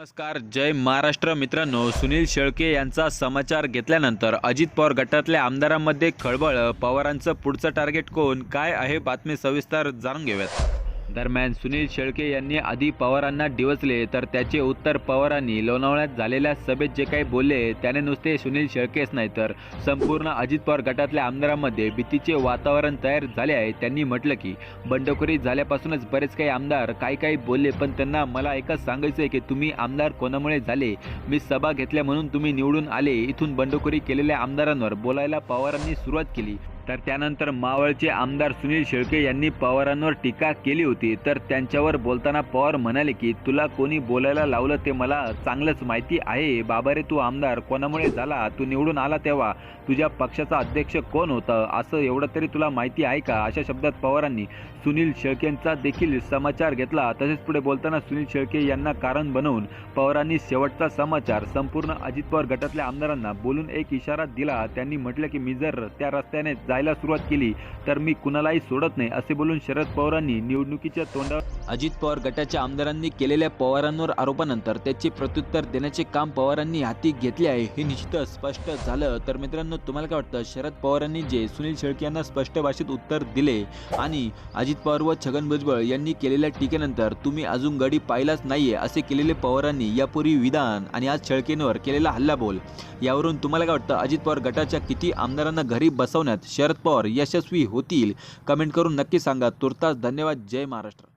नमस्कार जय महाराष्ट्र मित्रांनो. सुनील शेळके यांचा समाचार घेतल्यानंतर अजित पवार गटातल्या आमदारांमध्ये खळबळ पवारांचं पुढचं टार्गेट कोण? काय आहे बातमी सविस्तर जाणून घेऊयात. दरम्यान सुनील शेळके यांनी आधी पवारांना डिवचले तर त्याचे उत्तर पवारांनी लोणावळ्यात झालेल्या सभेत जे काही बोलले त्याने नुसते सुनील शेळकेच नाही तर संपूर्ण अजित पवार गटातल्या आमदारांमध्ये भीतीचे वातावरण तयार झाले आहे. त्यांनी म्हटलं की बंडखोरी झाल्यापासूनच बरेच काही आमदार काही काही बोलले पण त्यांना मला एकच सांगायचं आहे की तुम्ही आमदार कोणामुळे झाले? मी सभा घेतल्या म्हणून तुम्ही निवडून आले इथून बंडखोरी केलेल्या आमदारांवर बोलायला पवारांनी सुरुवात केली. तर त्यानंतर मावळचे आमदार सुनील शेळके यांनी पवारांवर टीका केली होती. तर त्यांच्यावर बोलताना पवार म्हणाले की तुला कोणी बोलायला लावलं ते मला चांगलंच माहिती आहे. बाबा रे तू आमदार. कोणामुळे झाला? तू निवडून आला तेव्हा तुझ्या पक्षाचा अध्यक्ष कोण होतं? असं एवढं तरी तुला माहिती आहे का? अशा शब्दात पवारांनी सुनील शेळकेंचा देखील समाचार घेतला. तसेच पुढे बोलताना सुनील शेळके यांना कारण बनवून पवारांनी शेवटचा समाचार संपूर्ण अजित पवार गटातल्या आमदारांना बोलून एक इशारा दिला. त्यांनी म्हटलं की मी जर त्या रस्त्याने जायला सुरुवात केली तर मी कुणालाही सोडत नाही असे बोलून शरद पवारांनी निवडणुकीच्या तोंडावर अजित पवार गटाच्या आमदारांनी केलेल्या पवारांवर आरोपानंतर त्याचे प्रत्युत्तर देण्याचे काम पवारांनी हाती घेतले आहे हे निश्चितच स्पष्ट झालं. तर मित्रांनो तुम्हाला काय वाटतं? शरद पवारांनी जे सुनील शेळके यांना स्पष्ट भाषेत उत्तर दिले आणि अजित पवार व छगन भुजबळ यांनी केलेल्या टीकेनंतर तुम्ही अजून गडी पाहिलाच नाहीये असे केलेले पवारांनी यापूर्वी विधान आणि आज शेळकेंवर केलेला हल्लाबोल. यावरून तुम्हाला काय वाटतं? अजित पवार गटाच्या किती आमदारांना घरी बसवण्यात शरद पवार यशस्वी होतील. कमेंट करून नक्की सांगा. तुर्तास धन्यवाद. जय महाराष्ट्र.